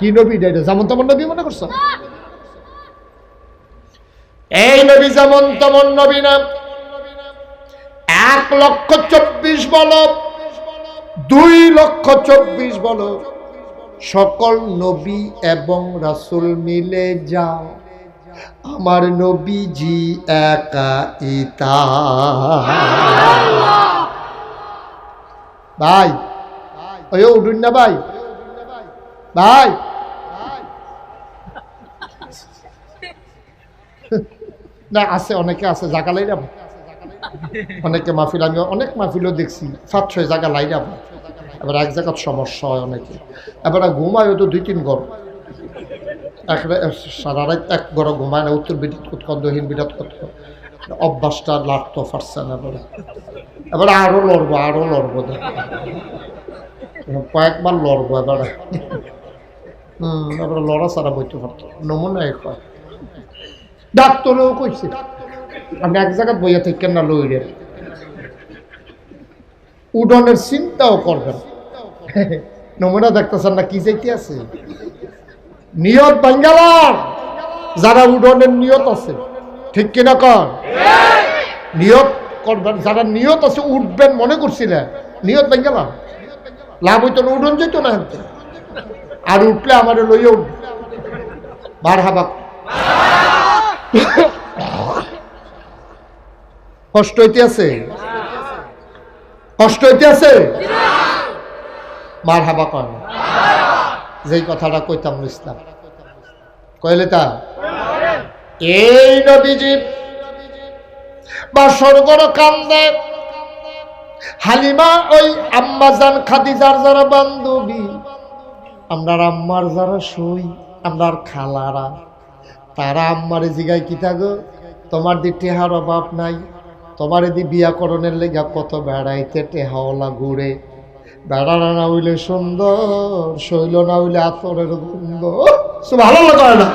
কি নবী এটা? যেমন তেমন নবী মনে করছ? এই নবী যেমন তেমন নবী না। এক লক্ষ চব্বিশ বলো, দুই লক্ষ চব্বিশ বলো। সকল নবী এবং রাসুল মিলে যাও। আমার নবীজি একা ইতা। ভাই, ওই উঠুন না ভাই। ভাই না, আছে, অনেকে আছে জায়গা লাই যাব অনেকে মাহফিল আমি অনেক মাহফিলও দেখছি। সাত ছয় জায়গা লাই যাব এবার এক জায়গার সমস্যা হয় অনেকে। এবার ঘুমায় তো দুই তিন ঘর। এক সারা রাত এক ঘর ঘুমায় না, উত্তর বিটাত কত দক্ষিণ বিটাত কত অভ্যাসটা লাগতো পারছে না এবারে এবারে আরও লড়বো আরও লড়বো কয়েকবার লড়বো এবারে। হুম, এবারে লড়া ছাড়া বইতে পারতো নমুনা এক ডাক্তারও কইছে। এক জায়গায় বইয়া থেকে না লইরে উডনের চিন্তাও করবেন নমুনা দেখতেছেন না কি চাইতে আছে? নিয়ত বাঙ্গালার। যারা উডনের নিয়ত আছে, ঠিক কিনা কর নিয়ত করবেন, যারা নিয়ত আছে, উঠবেন মনে করছিলেন নিয়ত বাঙ্গালার। লাভ হইতো না, উডন যেত না। আর উঠলে আমার লইয়া উঠবে। বার হাবাক কষ্ট হইতে আছে কষ্ট হইতে আছে মার হাবা না যেই কথাটা কইতাম ইসলাম। কইলে তা? এই নবীজি বা স্বর্গর কান্দে। হালিমা ওই আম্মাজান খাদিজার যারা বান্ধবী আমরা আম্মার যারা সই, আমরার খালারা। তারা আম্মারে জিগায় কি থাকো? তোমার দি টেহার অভাব নাই। তোমার এদি বিয়াকরণের লেগা কত বেড়াইতে টেহাওয়ালা ঘুরে। বেড়ারা না হইলে সুন্দর, শৈল না হইলে আতরের গন্ধ। সে ভালো লাগে না?